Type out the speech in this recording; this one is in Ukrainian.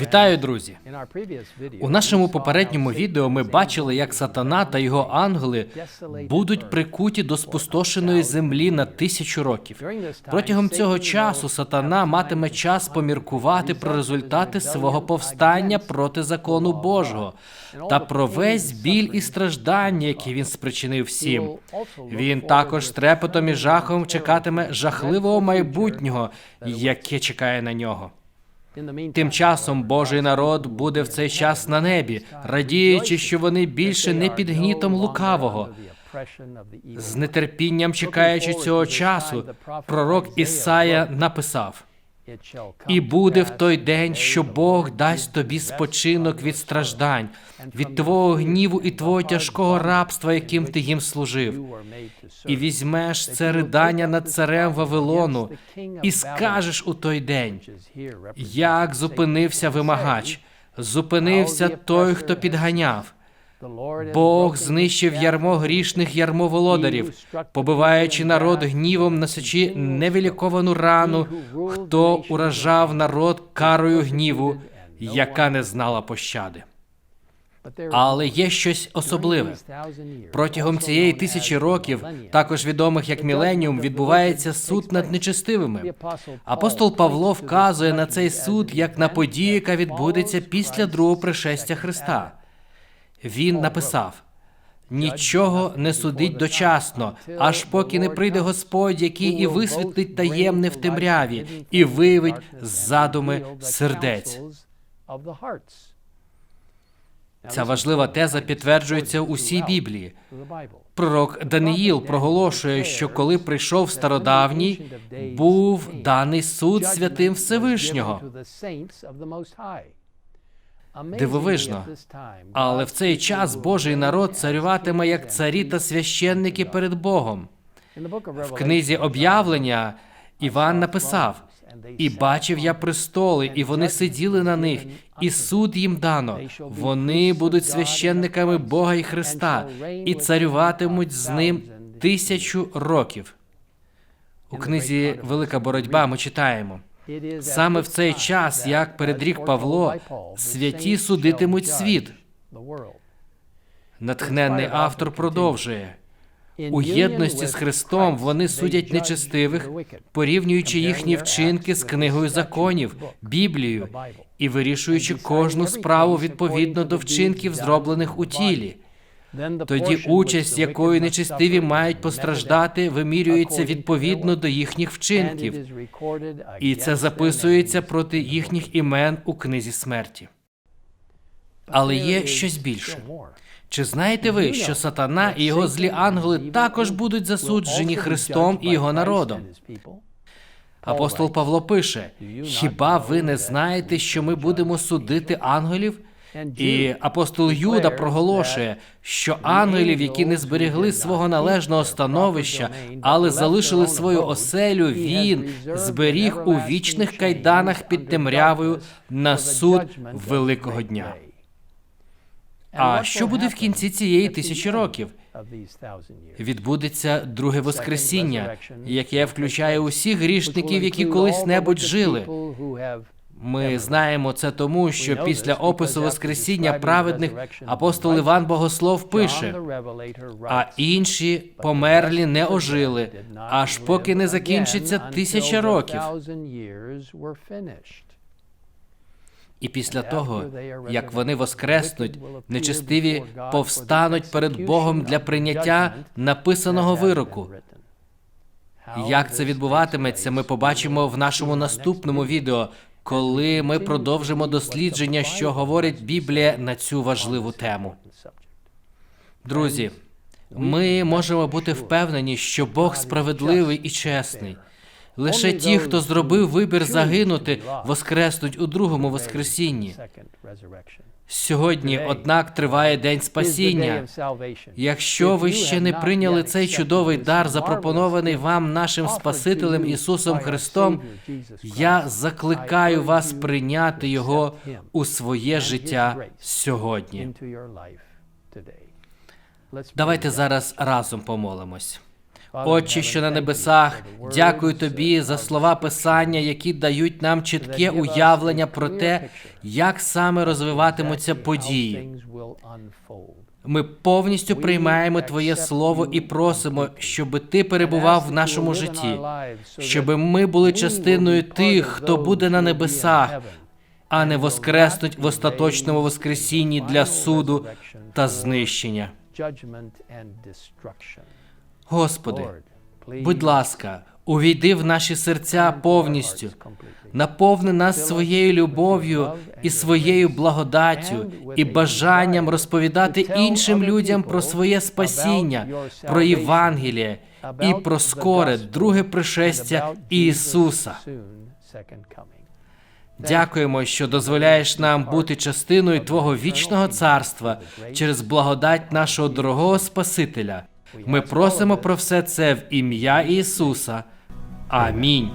Вітаю, друзі! У нашому попередньому відео ми бачили, як сатана та його ангели будуть прикуті до спустошеної землі на тисячу років. Протягом цього часу сатана матиме час поміркувати про результати свого повстання проти закону Божого та про весь біль і страждання, які він спричинив всім. Він також з трепетом і жахом чекатиме жахливого майбутнього, яке чекає на нього. Тим часом Божий народ буде в цей час на небі, радіючи, що вони більше не під гнітом лукавого. З нетерпінням чекаючи цього часу, пророк Ісая написав: і буде в той день, що Бог дасть тобі спочинок від страждань, від твого гніву і твого тяжкого рабства, яким ти їм служив. І візьмеш це ридання над царем Вавилону, і скажеш у той день, як зупинився вимагач, зупинився той, хто підганяв. Бог знищив ярмо грішних ярмоволодарів, побиваючи народ гнівом, носячи невиліковану рану, хто уражав народ карою гніву, яка не знала пощади. Але є щось особливе. Протягом цієї тисячі років, також відомих як міленіум, відбувається суд над нечестивими. Апостол Павло вказує на цей суд як на подію, яка відбудеться після другого пришестя Христа. Він написав: нічого не судить дочасно, аж поки не прийде Господь, який і висвітлить таємне в темряві, і виявить задуми сердець. Ця важлива теза підтверджується у всій Біблії. Пророк Даниїл проголошує, що коли прийшов стародавній, був даний суд святим Всевишнього. Дивовижно, але в цей час Божий народ царюватиме як царі та священники перед Богом. В книзі об'явлення Іван написав: і бачив я престоли, і вони сиділи на них, і суд їм дано. Вони будуть священниками Бога і Христа, і царюватимуть з ним тисячу років. У книзі Велика боротьба ми читаємо. Саме в цей час, як передрік Павло, святі судитимуть світ. Натхненний автор продовжує у єдності з Христом. Вони судять нечестивих, порівнюючи їхні вчинки з книгою законів, Біблією і вирішуючи кожну справу відповідно до вчинків, зроблених у тілі. Тоді участь, якою нечестиві мають постраждати, вимірюється відповідно до їхніх вчинків, і це записується проти їхніх імен у книзі смерті. Але є щось більше. Чи знаєте ви, що сатана і його злі ангели також будуть засуджені Христом і його народом? Апостол Павло пише: Хіба ви не знаєте, що ми будемо судити ангелів? І апостол Юда проголошує, що ангелів, які не зберегли свого належного становища, але залишили свою оселю, він зберіг у вічних кайданах під темрявою на суд великого дня. А що буде в кінці цієї тисячі років? Відбудеться друге воскресіння, яке включає усіх грішників, які колись небудь жили. Ми знаємо це тому, що після опису Воскресіння праведних апостол Іван Богослов пише, а інші померлі не ожили, аж поки не закінчиться тисяча років. І після того, як вони воскреснуть, нечестиві повстануть перед Богом для прийняття написаного вироку. Як це відбуватиметься, ми побачимо в нашому наступному відео, коли ми продовжимо дослідження, що говорить Біблія на цю важливу тему. Друзі, ми можемо бути впевнені, що Бог справедливий і чесний. Лише ті, хто зробив вибір загинути, воскреснуть у другому воскресінні. Сьогодні, однак, триває день спасіння. Якщо ви ще не прийняли цей чудовий дар, запропонований вам нашим Спасителем Ісусом Христом, я закликаю вас прийняти його у своє життя сьогодні. Давайте зараз разом помолимось. Отче, що на небесах, дякую тобі за слова Писання, які дають нам чітке уявлення про те, як саме розвиватимуться події. Ми повністю приймаємо Твоє Слово і просимо, щоб Ти перебував в нашому житті, щоб ми були частиною тих, хто буде на небесах, а не воскреснуть в остаточному воскресінні для суду та знищення. Господи, будь ласка, увійди в наші серця повністю, наповни нас своєю любов'ю і своєю благодаттю і бажанням розповідати іншим людям про своє спасіння, про Євангеліє і про скоре друге пришестя Ісуса. Дякуємо, що дозволяєш нам бути частиною Твого вічного царства через благодать нашого дорогого Спасителя. Ми просимо про все це в ім'я Ісуса. Амінь.